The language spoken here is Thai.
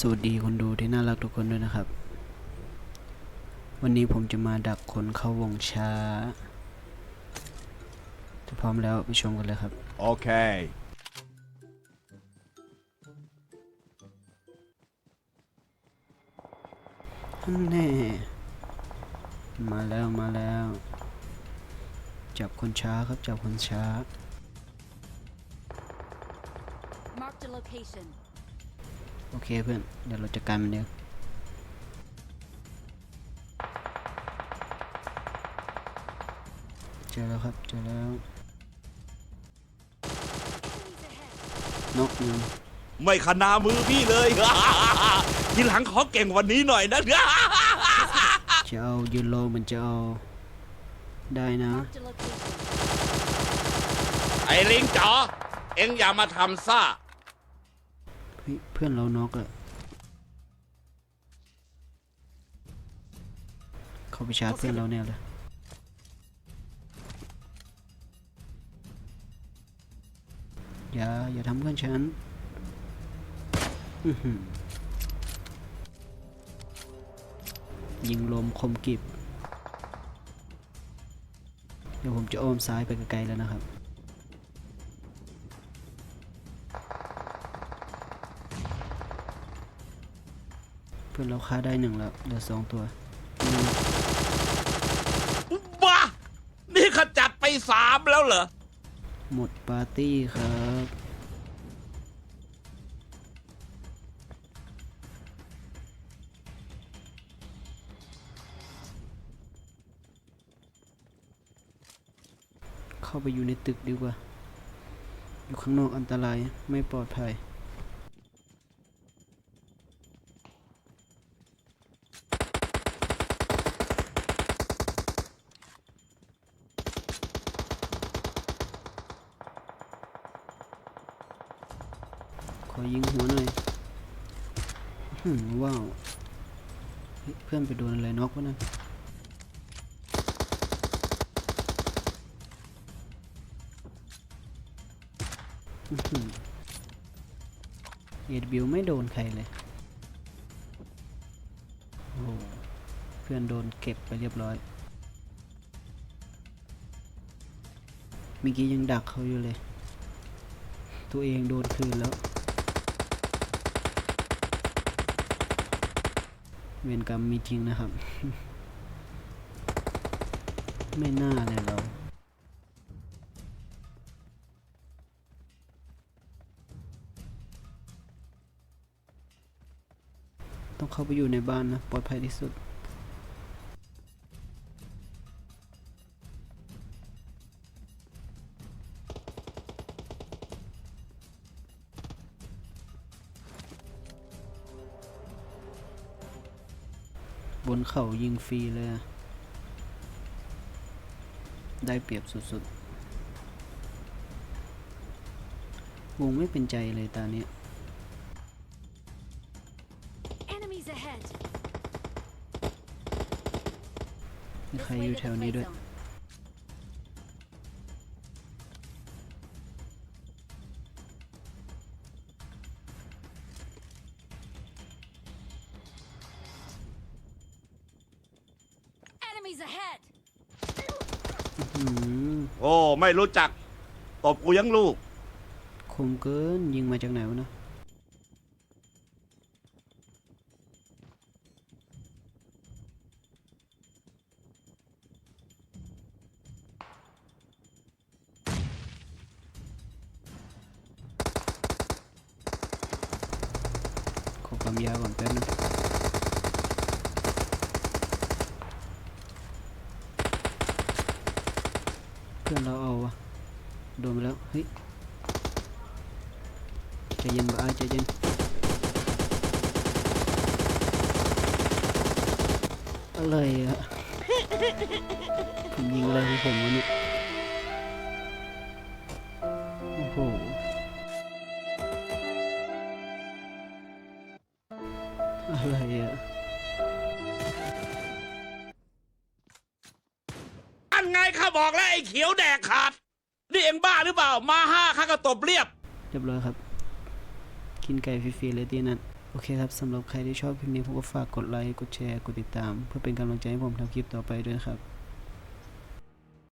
สวัสดีคนดูที่น่ารักทุกคนด้วยนะครับ วันนี้ผมจะมาดักคนเข้าวงช้าถ้าพร้อมแล้วไปชมกันเลยครับ Okay. อันแน่มาแล้วมาแล้ว จับคนช้าครับจับคนช้า Marked a location. โอเคเพื่อน เดี๋ยวเราจะกันมันเองเจอแล้วครับ เจอแล้วนกหนึ่งไม่ขนามือพี่เลย ทีหลังขอเก่งกวันนี้หน่อยนะจะเอายืนโลมันจะเอาได้นะ Marked a location. ไอ้ลิงจ๋อเอ็งอย่ามาทำซ่า เฮ้ยเพื่อนเรานกอะเขาไปชาร์จเพื่อนเราแน่เลยอย่าอย่าทำเพื่อนฉันอื้อหือยิงลมคมกริบ เดี๋ยวผมจะอ้อมซ้ายไปไกลๆแล้วนะครับ พื่อนเราฆ่าได้หนึ่งแล้วเหลือสองตัวหนึ่งบ้านี่ขจัดไปสามแล้วเหรอ หมดปาร์ตี้ครับเข้าไปอยู่ในตึกดีกว่า อยู่ข้างนอกอันตรายไม่ปลอดภัย อยิงหัวหน่อยหือว้าวเพื่อนไปโดนอะไรน็อกวะนั่นอื้อหือเอ็ดบิวไม่โดนใครเลย โอ้เพื่อนโดนเก็บไปเรียบร้อย เมื่อกี้ยังดักเขาอยู่เลย ตัวเองโดนคืนแล้ว เวรกรรมมีจริงนะครับ ไม่น่าเลยเราต้องเข้าไปอยู่ในบ้านนะ ปลอดภัยที่สุด บนเขายิงฟรีเลยอะได้เปรียบสุดๆ วงไม่เป็นใจเลยตาเนี้ย Enemies ahead. มี This ใคร way อยู่ to แถ the ว play นี้ด้วย Enemies ahead. อืมโอ้ไม่รู้จักตบกูยังลูก คมเกินยิงมาจากไหนวะนะขอความยาวก่อนแป๊บนึง พื่อนเราเอาวะโดนไปแล้ว เฮ้ยใจเย็นบ้าใจเย็นอะไรอะผมยิงอะไรของผมวะเนี่ยโอ้โหอะไรอะ ไงข้าบอกแล้วไอ้เขียวแดกขาด นี่เอ็งบ้าหรือเปล่า มาห้าข้าก็ตบเรียบ เรียบร้อยครับ กินไก่ฟรีๆเลยที่นั่นโอเคครับสำหรับใครที่ชอบคลิปนี้ผมก็ฝากกดไลค์ กดแชร์ กดติดตาม เพื่อเป็นกำลังใจให้ผมทำคลิปต่อไปด้วยครับ